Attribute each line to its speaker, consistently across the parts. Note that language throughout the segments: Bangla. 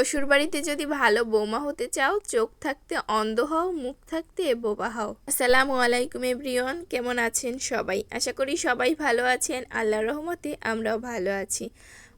Speaker 1: শ্বশুরবাড়িতে যদি ভালো বৌমা হতে চাও, চোখ থাকতে অন্ধ হও, মুখ থাকতে বোবা হও। আসসালামু আলাইকুম এভরিওয়ান, কেমন আছেন সবাই? আশা করি সবাই ভালো আছেন, আল্লাহর রহমতে আমরাও ভালো আছি।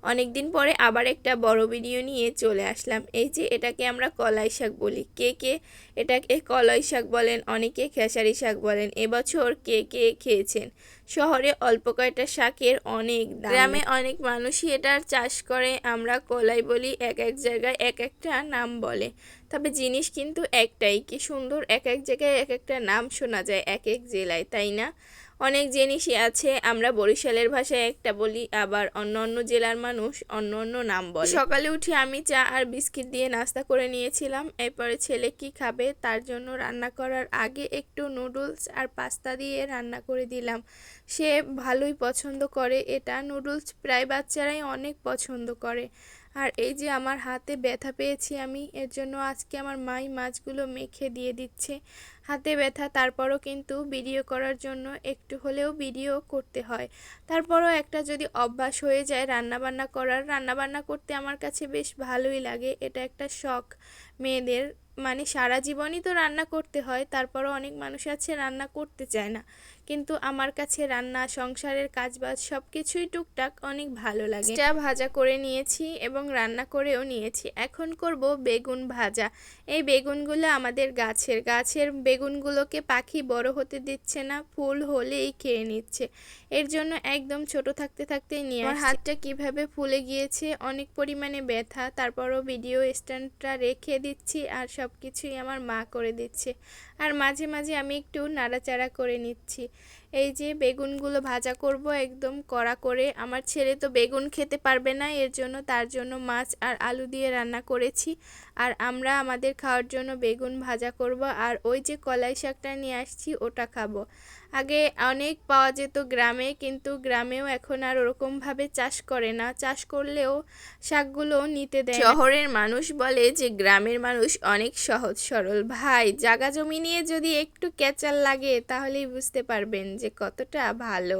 Speaker 1: অনেক দিন পরে আবার একটা বড় ভিডিও নিয়ে চলে আসলাম। এই যে এটাকে আমরা কলাই শাক বলি। কে কে এটাকে কলাই শাক বলেন, অনেকে খেসারি শাক বলেন, এবছর কে কে খেয়েছেন? শহরে অল্প কয়টা শাকের অনেক। গ্রামে অনেক মানুষই এটার চাষ করে, আমরা কলাই বলি, এক এক জায়গায় এক একটা নাম বলে। তবে জিনিস কিন্তু একটাই, কি সুন্দর এক এক জায়গায় এক একটা নাম শোনা যায়, এক এক জেলায়, তাই না? অনেক জিনিসই আছে, আমরা বরিশালের ভাষায় একটা বলি, আবার অন্য অন্য জেলার মানুষ অন্য অন্য নাম বলে। সকালে উঠে আমি চা আর বিস্কিট দিয়ে নাস্তা করে নিয়েছিলাম, এরপরে ছেলে কি খাবে তার জন্য রান্না করার আগে একটু নুডলস আর পাস্তা দিয়ে রান্না করে দিলাম। সে ভালোই পছন্দ করে, এটা নুডলস প্রায় বাচ্চারাই অনেক পছন্দ করে। আর এই যে আমার হাতে ব্যথা পেয়েছি আমি, এর জন্য আজকে আমার মাই মাছগুলো মেখে দিয়ে দিচ্ছে। হাতে ব্যথা, তারপরও কিন্তু ভিডিও করার জন্য একটু হলেও ভিডিও করতে হয়। তারপরও একটা যদি অভ্যাস হয়ে যায় রান্নাবান্না করার, রান্নাবান্না করতে আমার কাছে বেশ ভালোই লাগে। এটা একটা শখ মেয়েদের মানে সারা জীবনই তো রান্না করতে হয় তারপরও অনেক মানুষ আছে রান্না করতে চায় না। কিন্তু আমার কাছে রান্না সংসারের কাজবাজ সব কিছুই টুকটাক অনেক ভালো লাগে। এটা ভাজা করে নিয়েছি এবং রান্না করেও নিয়েছি। এখন করব বেগুন ভাজা। এই বেগুনগুলো আমাদের গাছের। গাছের বেগুনগুলোকে পাখি বড় হতে দিচ্ছে না ফুল হলেই খেয়ে নিচ্ছে। এর জন্য একদম ছোট থাকতে থাকতে নিয়ে আমার হাতটা কীভাবে ফুলে গিয়েছে অনেক পরিমাণে ব্যথা তারপরও ভিডিও স্ট্যান্ডটা রেখে দিচ্ছি আর সব কিছুই আমার মা করে দিচ্ছে। আর মাঝে মাঝে আমি একটু নাড়াচাড়া করে নিচ্ছি। এই যে বেগুনগুলো ভাজা করব একদম কড়া করে। আমার ছেলে তো বেগুন খেতে পারবে না, এর জন্য তার জন্য মাছ আর আলু দিয়ে রান্না করেছি। আর আমরা আমাদের খাওয়ার জন্য বেগুন ভাজা করব আর ওই যে কলাই শাকটা নিয়ে আসছি ওটা খাব। আগে অনেক পাওয়া যেত গ্রামে, কিন্তু গ্রামেও এখন আর ওরকমভাবে চাষ করে না। চাষ করলেও শাকগুলো নিতে দেয় শহরের মানুষ বলে যে গ্রামের মানুষ অনেক সহজ সরল। ভাই, জাগা জমি নিয়ে যদি একটু ক্যাচাল লাগে তাহলেই বুঝতে পারবেন যে কতটা ভালো।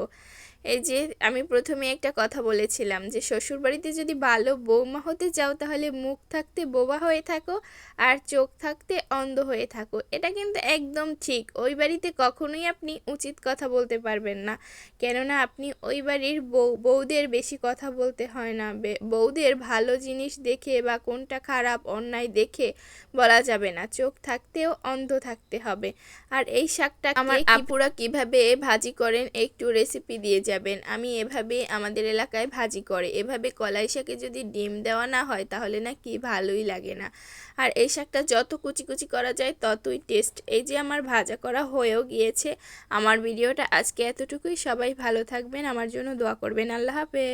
Speaker 1: এই যে আমি প্রথমে একটা কথা বলেছিলাম যে শ্বশুরবাড়িতে যদি ভালো বৌমা হতে চাও তাহলে মুখ থাকতে বোবা হয়ে থাকো আর চোখ থাকতে অন্ধ হয়ে থাকো। এটা কিন্তু একদম ঠিক। ওই বাড়িতে কখনোই আপনি উচিত কথা বলতে পারবেন না। কেননা আপনি ওই বাড়ির বউ বউদের বেশি কথা বলতে হয় না। বউদের ভালো জিনিস দেখে বা কোনটা খারাপ অন্যায় দেখে বলা যাবে না। চোখ থাকতেও অন্ধ থাকতে হবে। আর এই শাকটা আমার আপুরা কীভাবে ভাজি করেন একটু রেসিপি দিয়ে যাবেন। আমি এভাবে আমাদের এলাকায় ভাজি করে। এভাবে কলাই শাকে যদি ডিম দেওয়া না হয়, তাহলে না কি ভালোই লাগে না। আর এই শাকটা যত কুচি কুচি করা যায়, ততই টেস্ট এই যে আমার ভাজা করা হয়েও গিয়েছে। আমার ভিডিওটা আজকে এতটুকুই। সবাই ভালো থাকবেন। আমার জন্য দোয়া করবেন। আল্লাহ হাফেজ।